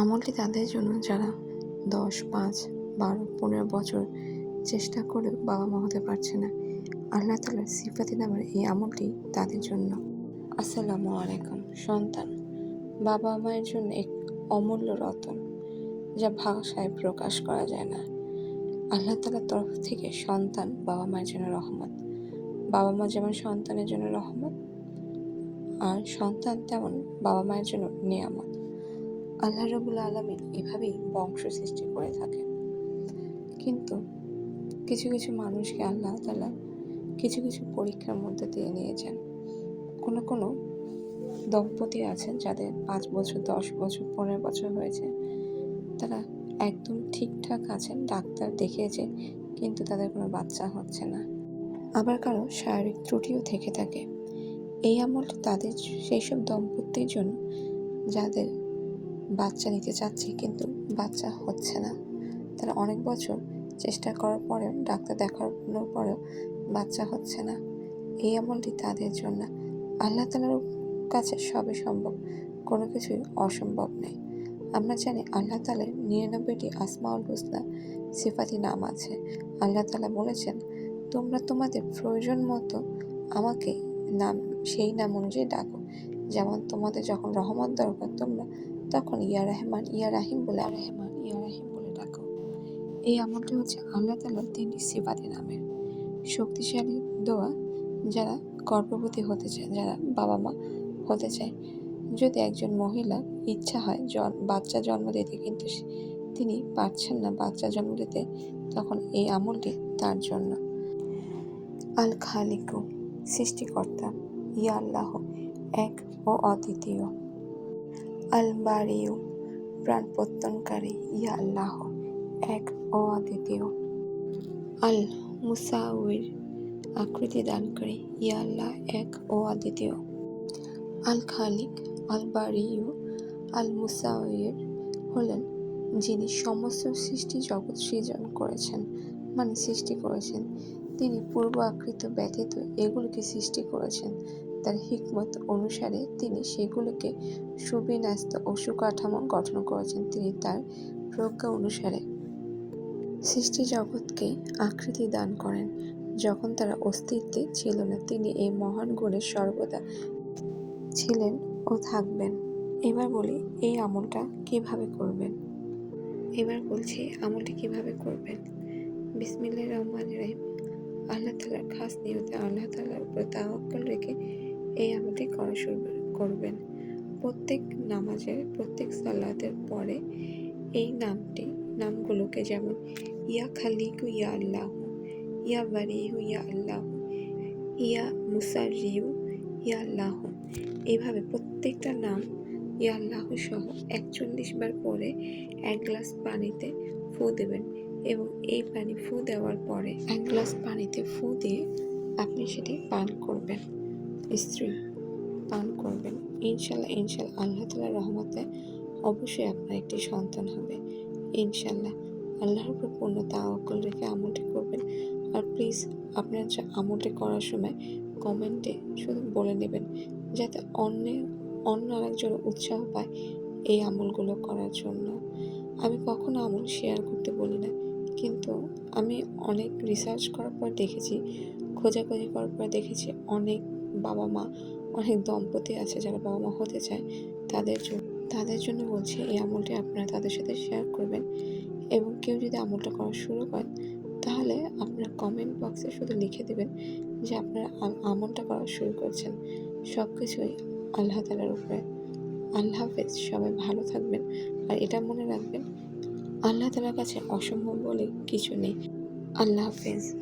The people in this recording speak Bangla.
আমলটি তাদের জন্য যারা দশ, পাঁচ, বারো, পনেরো বছর চেষ্টা করেও বাবা মা হতে পারছে না। আল্লাহ তালার সিফাতি নামের এই আমলটি তাদের জন্য। আসসালামু আলাইকুম, সন্তান। বাবা মায়ের জন্য এক অমূল্য রতন, যা ভাষায় প্রকাশ করা যায় না। আল্লাহ তালার তরফ থেকে সন্তান বাবা মায়ের জন্য রহমত। বাবা মা যেমন সন্তানের জন্য রহমত, আর সন্তান তেমন বাবা মায়ের জন্য নিয়ামত। আল্লাহ রবুল আলমিন এভাবেই বংশ সৃষ্টি করে থাকেন। কিন্তু কিছু কিছু মানুষকে আল্লাহ তালা কিছু কিছু পরীক্ষার মধ্যে দিয়ে নিয়ে যান কোনো কোনো দম্পতি আছেন যাদের পাঁচ বছর, দশ বছর, পনেরো বছর হয়েছে। তারা একদম ঠিকঠাক আছেন, ডাক্তার দেখিয়েছে, কিন্তু তাদের কোনো বাচ্চা হচ্ছে না। আবার কারও শারীরিক ত্রুটিও থেকে থাকে। এই আমলটি তাদের, সেই সব দম্পতির জন্য যাদের বাচ্চা নিতে চাচ্ছে, কিন্তু বাচ্চা হচ্ছে না। তারা অনেক বছর চেষ্টা করার পরেও, ডাক্তার দেখানোর পরেও বাচ্চা হচ্ছে না। এই আমলটি তাদের জন্য আল্লাহ তালার কাছে সবই সম্ভব, কোনো কিছুই অসম্ভব নেই। আমরা জানি আল্লাহ তালের নিরানব্বইটি আসমাউল হুসনা সিফাতি নাম আছে। আল্লাহ তালা বলেছেন, তোমরা তোমাদের প্রয়োজন মতো আমাকে নাম, সেই নাম অনুযায়ী ডাকো। যেমন তোমাদের যখন রহমত দরকার, তোমরা তখন ইয়া রহমান, ইয়া রাহিম বলে রহমান, ইয়া রাহিম বলে ডাকো। এই আমলটি হচ্ছে আল্লাহ তালার তিনটি সিফাতি নামের শক্তিশালী দোয়া যারা গর্ভবতী হতে চায়, যারা বাবা মা হতে চায়। যদি একজন মহিলা ইচ্ছা হয় বাচ্চা জন্ম দিতে কিন্তু তিনি পারছেন না বাচ্চা জন্ম দিতে, তখন এই আমলটি তার জন্য। আল খালিকু সৃষ্টিকর্তা, ইয়া আল্লাহ, এক ও অদ্বিতীয়। আল প্রাণ প্রত্যনকারী ইয়া আল্লাহ, এক অদ্বিতীয়। আল মুসাউর আকৃতি দানকারী ইয়া আল্লাহ, এক অদ্বিতীয়। আল খালিক আল বারিউ আল মুসাউর হলেন, যিনি সমস্ত সৃষ্টি জগৎ সৃজন করেছেন মানে সৃষ্টি করেছেন। তিনি পূর্ব আকৃত ব্যতীত এগুলিকে সৃষ্টি করেছেন। তার হিকমত অনুসারে তিনি সেগুলোকে সুবিন্যস্ত ও সুকাঠামো গঠন করেছেন। তিনি তার প্রজ্ঞা অনুসারে সৃষ্টি জগৎকে আকৃতি দান করেন। যখন তারা অস্তিত্বে ছিল না, তিনি এই মহান গুণের সর্বদা ছিলেন ও থাকবেন। এবার বলি, এই আমলটা কীভাবে করবেন? এবার বলছি, আমলটি কীভাবে করবেন? বিসমিল্লাহ রহমান রহিম। আল্লাহ তালার খাস নিয়তে আল্লাহ তালার উপর তাওয়াক্কল রেখে এই আমলটি করা শুরু করবেন। প্রত্যেক নামাজের, প্রত্যেক সালাতের পরে এই নামটি, নামগুলোকে যেমন, ইয়া খালিকু ইয়া আল্লাহ, ইয়া বারিহু ইয়া আল্লাহ, ইয়া মুসারিউ ইয়া আল্লাহ, এইভাবে প্রত্যেকটা নাম ইয়া আল্লাহ সহ একচল্লিশ বার পরে এক গ্লাস পানিতে ফু দেবেন এবং এই পানি ফু দেওয়ার পরে এক গ্লাস পানিতে ফু দিয়ে আপনি সেটি পান করবেন। স্ত্রী পান করবেন। ইনশাল্লাহ ইনশাল্লাহ আল্লাহ তালার রহমতে অবশ্যই আপনার একটি সন্তান হবে। ইনশাল্লাহ আল্লাহর উপর পূর্ণ তাওয়াক্কুল রেখে আমলটি করবেন। আর প্লিজ আপনার যে আমলটি করার সময় কমেন্টে শুধু বলে নেবেন, যাতে অন্য অন্য আরেকজন উৎসাহ পায় এই আমলগুলো করার জন্য। আমি কখনো আমল শেয়ার করতে বলি না, কিন্তু আমি অনেক রিসার্চ করার পর দেখেছি, খোঁজাখুঁজি করার পর দেখেছি অনেক বাবা মা অনেক দম্পতি আছে যারা বাবা মা হতে চায় তাদের জন্য তাদের জন্য বলছি এই আমলটি আপনারা তাদের সাথে শেয়ার করবেন এবং কেউ যদি আমলটা করা শুরু করেন তাহলে আপনার কমেন্ট বক্সে শুধু লিখে দেবেন যে আপনারা আমলটা করা শুরু করছেন। সব কিছুই আল্লাহ তালার উপরে। আল্লাহ হাফেজ, সবাই ভালো থাকবেন। আর এটা মনে রাখবেন, আল্লাহ তালার কাছে অসম্ভব বলে কিছু নেই। আল্লাহ হাফেজ।